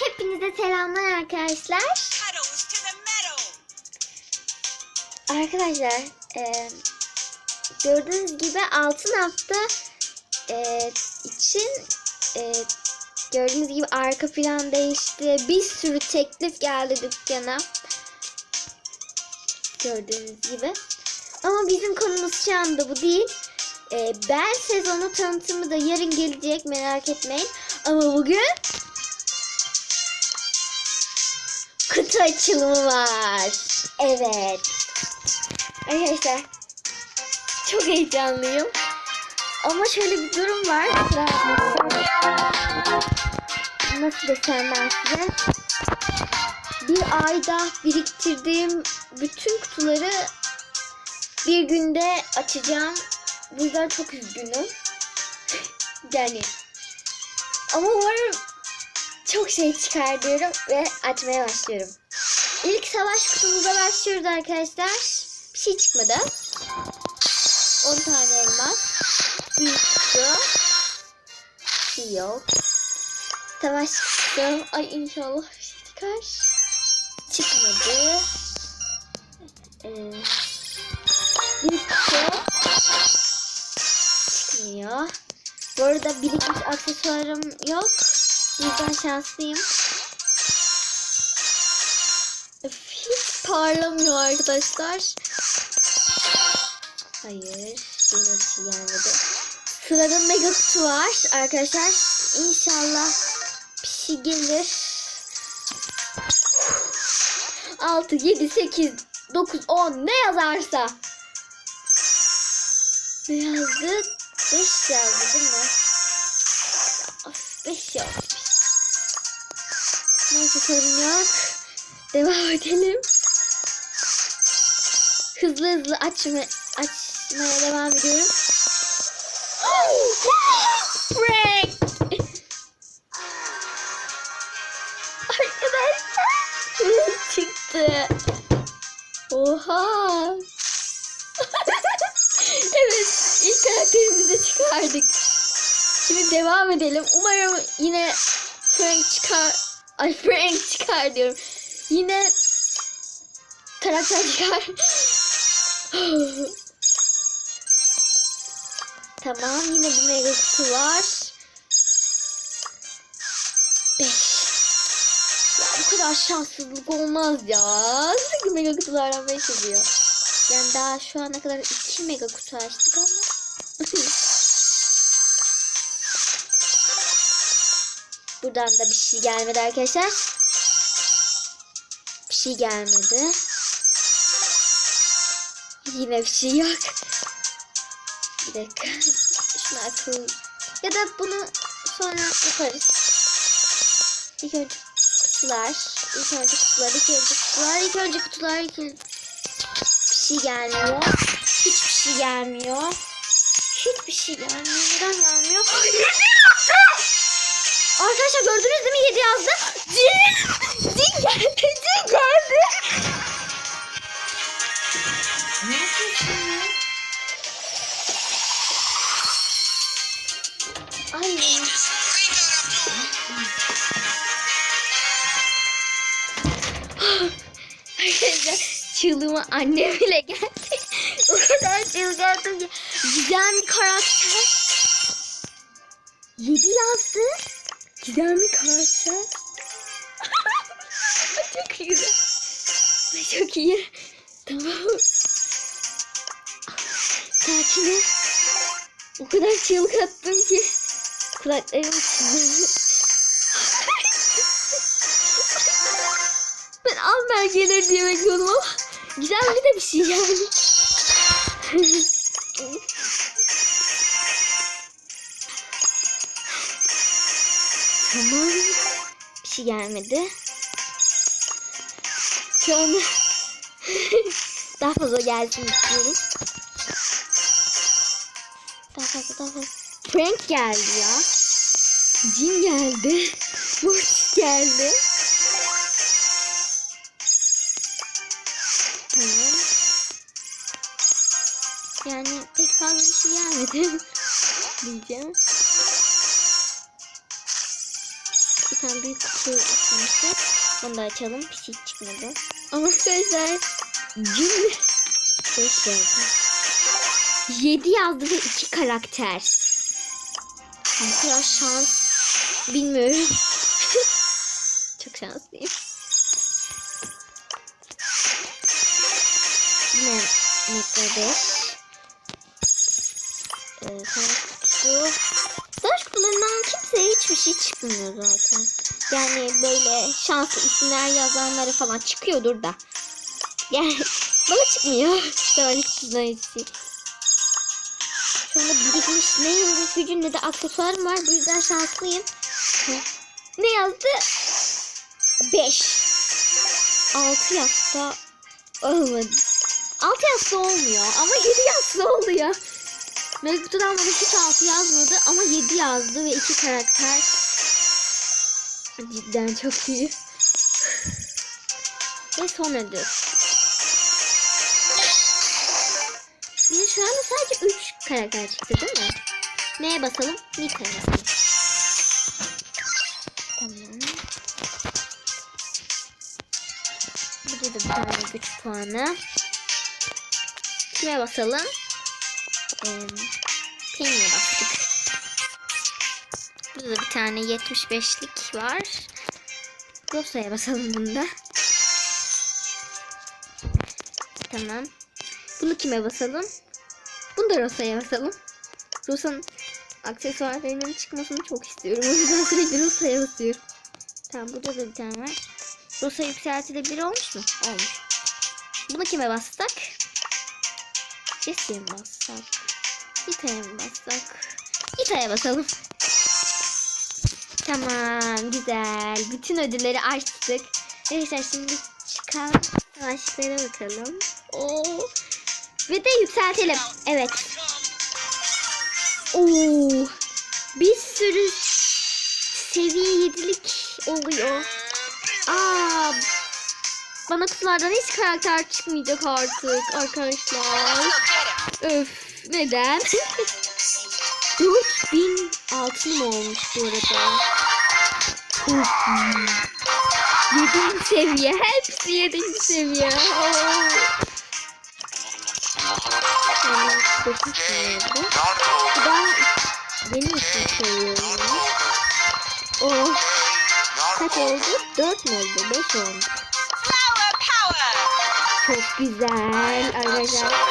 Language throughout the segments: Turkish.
Hepinize selamlar arkadaşlar. Arkadaşlar e, gördüğünüz gibi altın hafta e, için e, gördüğünüz gibi arka plan değişti. Bir sürü teklif geldi dükkana. Gördüğünüz gibi. Ama bizim konumuz şu anda bu değil. E, Bel sezonu tanıtımı da yarın gelecek merak etmeyin. Ama bugün kutu açılımı var. Evet. Arkadaşlar çok heyecanlıyım. Ama şöyle bir durum var. Nasıl desem ben size. Bir ayda biriktirdiğim bütün kutuları bir günde açacağım. Bu yüzden çok üzgünüm. yani. Ama umarım çok şey çıkar diyorum ve açmaya başlıyorum. İlk savaş kutumuza başlıyoruz arkadaşlar. Bir şey çıkmadı. 10 tane elmas. Büyük kutu. Bir yok. Savaş kutusu. Ay inşallah bir şey çıkar. Çıkmadı. Ee, büyük kutu. Çıkmıyor. Bu arada birikmiş aksesuarım yok. Yüzden şanslıyım. Parlamıyor arkadaşlar. Hayır. Yine bir şey gelmedi. Sırada mega kutu var arkadaşlar. İnşallah bir şey gelir. 6, 7, 8, 9, 10 ne yazarsa. Ne yazdı? 5 yazdı değil mi? Of 5 yazmış. Neyse sorun yok. Devam edelim. Hızlı hızlı açma, açmaya devam ediyorum. Frank! Arkadaşlar çıktı. Oha! evet ilk karakterimizi çıkardık. Şimdi devam edelim. Umarım yine Frank çıkar. Ay Frank çıkar diyorum. Yine karakter çıkar. Tamam yine bir mega kutu var. 5. Ya bu kadar şanssızlık olmaz ya. Sürekli mega kutulardan 5 ediyor. Yani daha şu ana kadar 2 mega kutu açtık ama. Buradan da bir şey gelmedi arkadaşlar. Bir şey gelmedi. Yine bir şey yok. Bir dakika. Şunu akıl. Ya da bunu sonra yaparız. İlk önce kutular. İlk önce kutular. İlk önce kutular. İlk önce kutular. İlk önce... Bir şey gelmiyor. Hiçbir şey gelmiyor. Hiçbir şey gelmiyor. Neden gelmiyor? Arkadaşlar gördünüz değil mi 7 yazdı? Çığlığıma annem bile geldi. o kadar çılgındım ki. Gizemli karakter. 7 yazdı. Gizemli karakter. Çok. Ay, çok iyi. Tamam. Sakin ol. O kadar çığlık attım ki kulaklarım çınladı. ben Amber gelir diye bekliyordum ama güzel bir de bir şey yani. tamam. Bir şey gelmedi. Şu daha fazla gelsin istiyorum. Daha fazla daha fazla. Frank geldi ya. Jim geldi. Mortis geldi. Yani pek fazla bir şey gelmedi. Diyeceğim. bir tane büyük kutu açmıştık. Onu da açalım. Bir şey çıkmadı. Ama arkadaşlar cin 5 yazdı. 7 yazdı ve 2 karakter. Bu kadar şans bilmiyorum. Çok şanslıyım. Yine Mega 5. kutusu. Savaş kutularından kimseye hiçbir şey çıkmıyor zaten. Yani böyle şanslı isimler yazanları falan çıkıyordur da. Yani bana çıkmıyor. Savaş kutusundan hiç şey. Şu birikmiş ne yıldız gücü ne de aksesuarım var. Bu yüzden şanslıyım. Ne yazdı? 5. 6 yazsa olmadı. 6 yazsa olmuyor ama 7 yazsa oluyor. Mevcut'tan bana hiç 6 yazmadı ama 7 yazdı ve 2 karakter. Cidden çok iyi. ve son ödül. Bir şu anda sadece 3 karakter çıktı değil mi? Neye basalım? Nika'ya basalım. Tamam. Burada da bir tane güç puanı. Kime basalım? Penny'e bastık. Burada da bir tane 75'lik var. Rosa'ya basalım bunda. Tamam. Bunu kime basalım? Bunu da Rosa'ya basalım. Rosa'nın aksesuarlarının çıkmasını çok istiyorum. O yüzden sürekli Rosa'ya basıyorum. Tamam burada da bir tane var. Rosa yükseltilebilir olmuş mu? Olmuş. Bunu kime bassak? Jesse'ye mi bassak? Ita'ya mı bassak? Ita'ya basalım. Tamam güzel. Bütün ödülleri açtık. Arkadaşlar şimdi çıkan savaşlara bakalım. Oo. Ve de yükseltelim. Evet. Oo. Bir sürü seviye 7'lik oluyor. Aa. Bana kutulardan hiç karakter çıkmayacak artık arkadaşlar. Öf. Neden? 4000 altın olmuş bu arada? İyi. 7. seviye. Hepsi 7. seviye. Yani 9 seviye oldu. Ben benim için söylüyorum. Oh. Kaç oldu? 4 mü oldu? 5 oldu. Çok güzel arkadaşlar.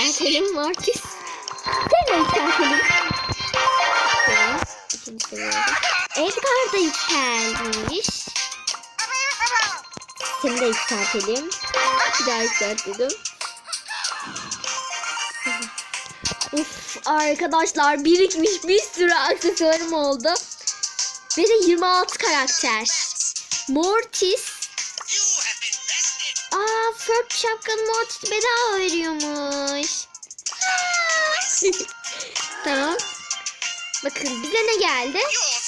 Yükseltelim Mortis. Yükseltelim. Tamam. İkinci seviyede. Edgar da yükselmiş. Seni de yükseltelim. Bir daha yükseltelim. Uf arkadaşlar birikmiş bir sürü aksesuarım oldu. Ve de 26 karakter. Mortis. Aa Ferb şapkalı Mortis bedava veriyormuş. tamam. Bakın bize ne geldi?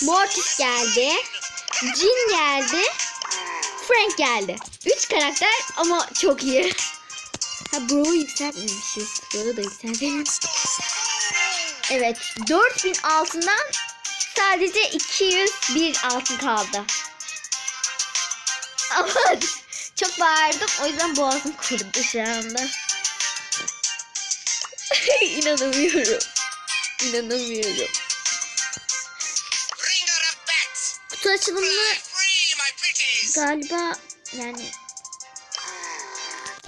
Mortis geldi. Jin geldi. Frank geldi. 3 karakter ama çok iyi. Ha Bro'yu yükseltmemişiz. Bro'yu da yükseltelim. Evet 4000 altından sadece 201 altın kaldı. Ama çok bağırdım o yüzden boğazım kurudu şu anda. İnanamıyorum. İnanamıyorum. Kutu açılımını galiba yani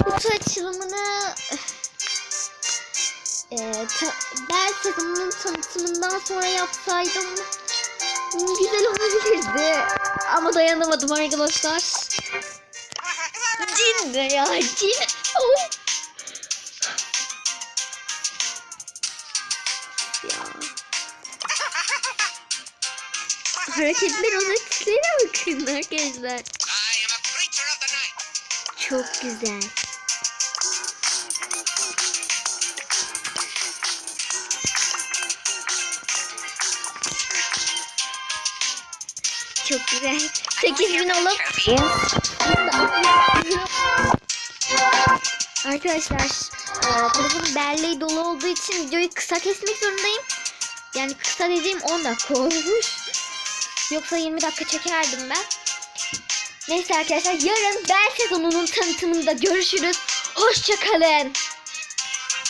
kutu açılımını e, ta, ben takımının tanıtımından sonra yapsaydım güzel olabilirdi. Ama dayanamadım arkadaşlar. Cin ne ya cin. Oh. ya. Hareketler hareketlere bakın arkadaşlar. Çok güzel. Çok güzel. 8000 olup Arkadaşlar e, telefonun belleği dolu olduğu için videoyu kısa kesmek zorundayım. Yani kısa dediğim 10 dakika olmuş. Yoksa 20 dakika çekerdim ben. Neyse arkadaşlar yarın ben sezonunun tanıtımında görüşürüz. Hoşçakalın.